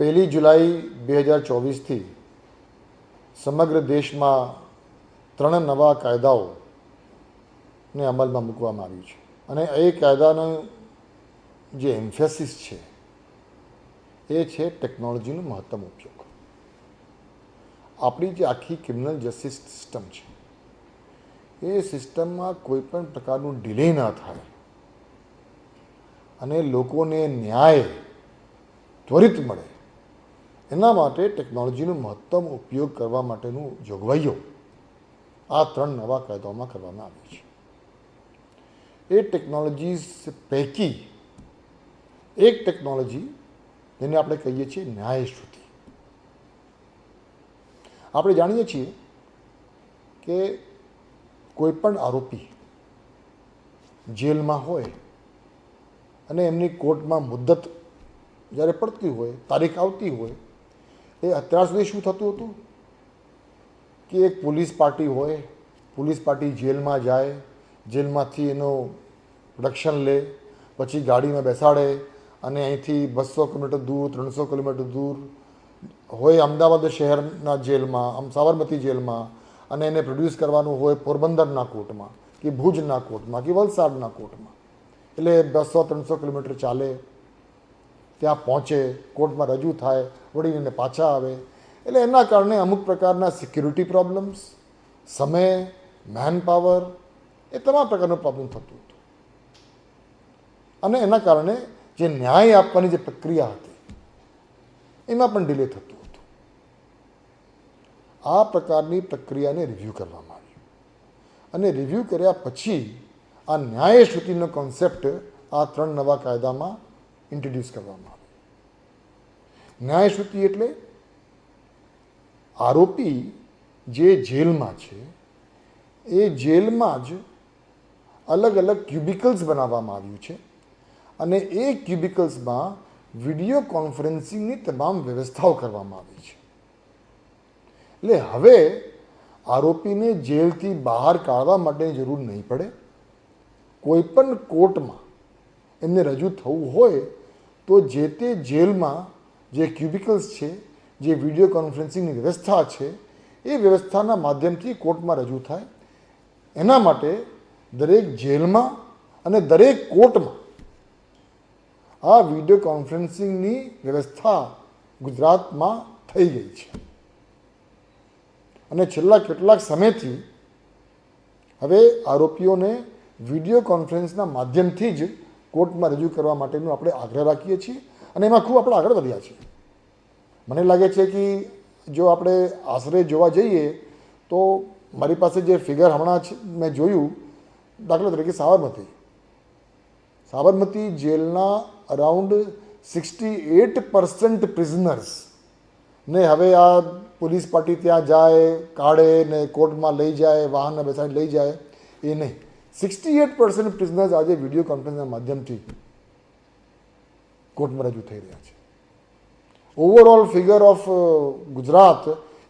પહેલી જુલાઈ બે હજાર ચોવીસથી સમગ્ર દેશમાં ત્રણ નવા કાયદાઓને અમલમાં મૂકવામાં આવ્યું છે. અને એ કાયદાનો જે એમ્ફેસિસ છે, એ છે ટેકનોલોજીનો મહત્તમ ઉપયોગ. આપણી જે આખી ક્રિમિનલ જસ્ટિસ સિસ્ટમ છે, એ સિસ્ટમમાં કોઈ પણ પ્રકારનું ડિલે ન થાય. અને લોકોને ન્યાય ત્વરિત મળે. એના માટે ટેકનોલોજીનો મહત્તમ ઉપયોગ કરવા માટેનું જોગવાઈઓ આ ત્રણ નવા કાયદાઓમાં કરવામાં આવી છે. એ ટેકનોલોજીસ પૈકી એક ટેકનોલોજી જેને આપણે કહીએ છીએ ન્યાયશ્રુતિ. આપણે જાણીએ છીએ કે કોઈ પણ આરોપી જેલમાં હોય અને એમની કોર્ટમાં મુદ્દત જ્યારે પડતી હોય, તારીખ આવતી હોય એ અત્યાર સુધી શું થતું હતું? કે એક પોલીસ પાર્ટી હોય, પોલીસ પાર્ટી જેલમાં જાય, જેલમાંથી એનું પ્રોડક્શન લે, પછી ગાડીમાં બેસાડે અને અહીંથી બસો કિલોમીટર દૂર, ત્રણસો કિલોમીટર દૂર હોય અમદાવાદ શહેરના જેલમાં, આમ સાબરમતી જેલમાં અને એને પ્રોડ્યુસ કરવાનું હોય પોરબંદરના કોર્ટમાં, કે ભુજના કોર્ટમાં, કે વલસાડના કોર્ટમાં. એટલે બસો, ત્રણસો કિલોમીટર ચાલે. ત્યાં પહોંચે, કોર્ટમાં રજૂ થાય વળીને પાછા આવે. એટલે એના કારણે અમુક પ્રકારના સિક્યુરિટી પ્રોબ્લેમ્સ સમય મેન પાવર એ તમામ પ્રકારનો પ્રોબ્લેમ થતું હતું. અને એના કારણે જે ન્યાય આપવાની જે પ્રક્રિયા હતી, એમાં પણ ડિલે થતું હતું. આ પ્રકારની પ્રક્રિયાને રિવ્યૂ કરવામાં આવી અને રિવ્યૂ કર્યા પછી આ ન્યાય શ્રુતિનો કોન્સેપ્ટ આ ત્રણ નવા કાયદામાં ઇન્ટ્રોડ્યુસ કરવામાં આવે. ન્યાય શ્રુતિ એટલે આરોપી જે જેલમાં છે, એ જેલમાં જ અલગ અલગ ક્યુબિકલ્સ બનાવવામાં આવ્યું છે અને એ ક્યુબિકલ્સમાં વીડિયો કોન્ફરન્સિંગની તમામ વ્યવસ્થાઓ કરવામાં આવી છે. એટલે હવે આરોપીને જેલથી બહાર કાઢવા માટે જરૂર નહીં પડે. કોઈ પણ કોર્ટમાં એમને રજૂ થવું હોય તો જે તે જેલમાં જે ક્યુબિકલ્સ છે, જે વીડિયો કોન્ફરન્સિંગની વ્યવસ્થા છે, એ વ્યવસ્થાના માધ્યમથી કોર્ટમાં રજૂ થાય. એના માટે દરેક જેલમાં અને દરેક કોર્ટમાં આ વીડિયો કોન્ફરન્સિંગની વ્યવસ્થા ગુજરાતમાં થઈ ગઈ છે. અને છેલ્લા કેટલાક સમયથી હવે આરોપીઓને વીડિયો કોન્ફરન્સના માધ્યમથી જ કોર્ટમાં રજૂ કરવા માટેનું આપણે આગ્રહ રાખીએ છીએ અને એમાં ખૂબ આપણે આગળ વધ્યા છીએ. મને લાગે છે કે જો આપણે આશરે જોવા જઈએ તો મારી પાસે જે ફિગર હમણાં મેં જોયું, દાખલા તરીકે સાબરમતી. સાબરમતી જેલના around sixty eight percent prisoners ને હવે આ પોલીસ પાર્ટી ત્યાં જાય, કાઢે ને કોર્ટમાં લઈ જાય, વાહનને બેસાડી લઈ જાય, એ નહીં. સિક્સટી એટ પર્સન્ટ પ્રિઝનર્સ આજે વીડિયો કોન્ફરન્સના માધ્યમથી કોર્ટમાં રજૂ થઈ રહ્યા છે. Overall figure of Gujarat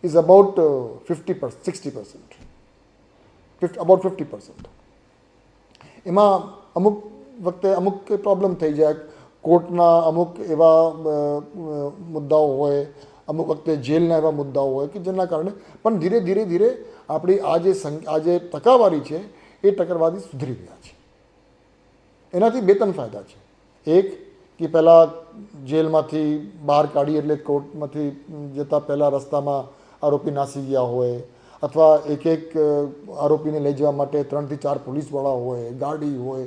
is about fifty percent sixty percent about fifty percent એમાં અમુક વખતે અમુક પ્રોબ્લેમ થઈ જાય. કોર્ટના અમુક એવા મુદ્દાઓ હોય, અમુક વખતે જેલના એવા મુદ્દાઓ હોય કે જેના કારણે પણ ધીરે ધીરે ધીરે આપણી આ જે આ જે ટકાવારી છે એ ટકરવાદી સુધરી ગયા છે. એનાથી બે ત્રણ ફાયદા છે. એક, કે પહેલાં જેલમાંથી બહાર કાઢી એટલે કોર્ટમાંથી જતાં પહેલાં રસ્તામાં આરોપી નાસી ગયા હોય, અથવા એક એક આરોપીને લઈ જવા માટે ત્રણથી ચાર પોલીસવાળા હોય, ગાડી હોય,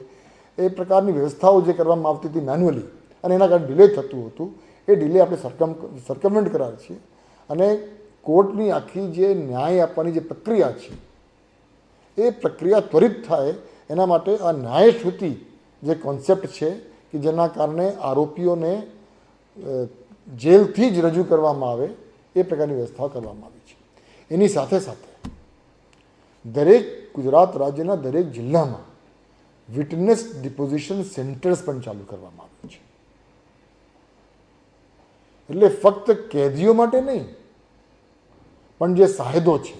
એ પ્રકારની વ્યવસ્થાઓ જે કરવામાં આવતી હતી મેન્યુઅલી, અને એના કારણે ડિલે થતું હતું, એ ડિલે આપણે સરકમ સરકમેન્ટ કરાવીએ છીએ અને કોર્ટની આખી જે ન્યાય આપવાની જે પ્રક્રિયા છે એ પ્રક્રિયા ત્વરિત થાય, એના માટે આ ન્યાયશ્રુતિ જે કોન્સેપ્ટ છે, કે જેના કારણે આરોપીઓને જેલથી જ રજૂ કરવામાં આવે, એ પ્રકારની વ્યવસ્થા કરવામાં આવી છે. એની સાથે સાથે દરેક ગુજરાત રાજ્યના દરેક જિલ્લામાં વિટનેસ ડિપોઝિશન સેન્ટર્સ પણ ચાલુ કરવામાં આવ્યું છે. એટલે ફક્ત કેદીઓ માટે નહીં, પણ જે સાહેદો છે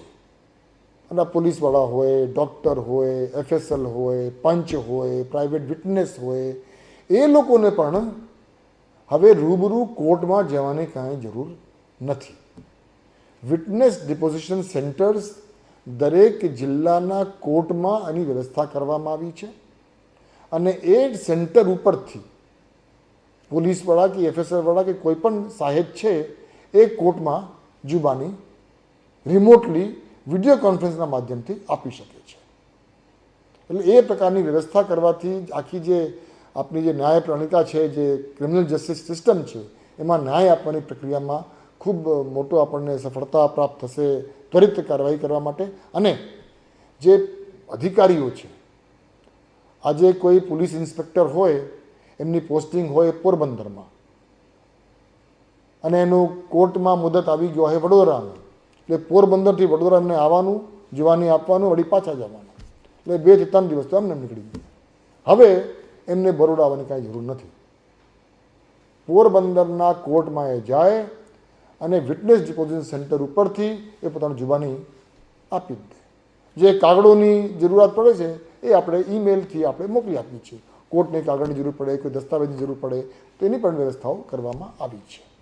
અને પોલીસવાળા હોય ડૉક્ટર હોય એફએસએલ હોય, પંચ હોય પ્રાઇવેટ વિટનેસ હોય, એ લોકોને પણ હવે રૂબરૂ કોર્ટમાં જવાની કાંઈ જરૂર નથી. વિટનેસ ડિપોઝિશન સેન્ટર્સ દરેક જિલ્લાના કોર્ટમાં આની વ્યવસ્થા કરવામાં આવી છે અને એ સેન્ટર ઉપરથી પોલીસવાળા કે એફએસઆરવાળા કે કોઈ પણ સાહેબ છે એ કોર્ટમાં જુબાની રિમોટલી વીડિયો કોન્ફરન્સના માધ્યમથી આપી શકે છે. એટલે એ પ્રકારની વ્યવસ્થા કરવાથી આખી જે આપણી જે ન્યાય પ્રણિતા છે, જે ક્રિમિનલ જસ્ટિસ સિસ્ટમ છે, એમાં ન્યાય આપવાની પ્રક્રિયામાં ખૂબ મોટો આપણને સફળતા પ્રાપ્ત થશે, ત્વરિત કાર્યવાહી કરવા માટે. અને જે અધિકારીઓ છે, આજે કોઈ પોલીસ ઇન્સ્પેક્ટર હોય, એમની પોસ્ટિંગ હોય પોરબંદરમાં, અને એનું કોર્ટમાં મુદત આવી ગયો હોય વડોદરામાં એટલે પોરબંદરથી વડોદરા એમને આવવાનું, જવાની આપવાનું, વળી પાછા જવાનું. એટલે બેથી ત્રણ દિવસ તો એમને નીકળી ગયું. હવે એમને બરોડા આવવાની કાંઈ જરૂર નથી. પોરબંદરના કોર્ટમાં એ જાય અને વિટનેસ ડિપોઝિશન સેન્ટર ઉપરથી એ પોતાની જુબાની આપી દે. જે કાગળોની જરૂરિયાત પડે છે, એ આપણે ઈમેલથી આપણે મોકલી આપીએ છીએ. કોર્ટને કાગળની જરૂર પડે, કોઈ દસ્તાવેજની જરૂર પડે તો એની પણ વ્યવસ્થાઓ કરવામાં આવી છે.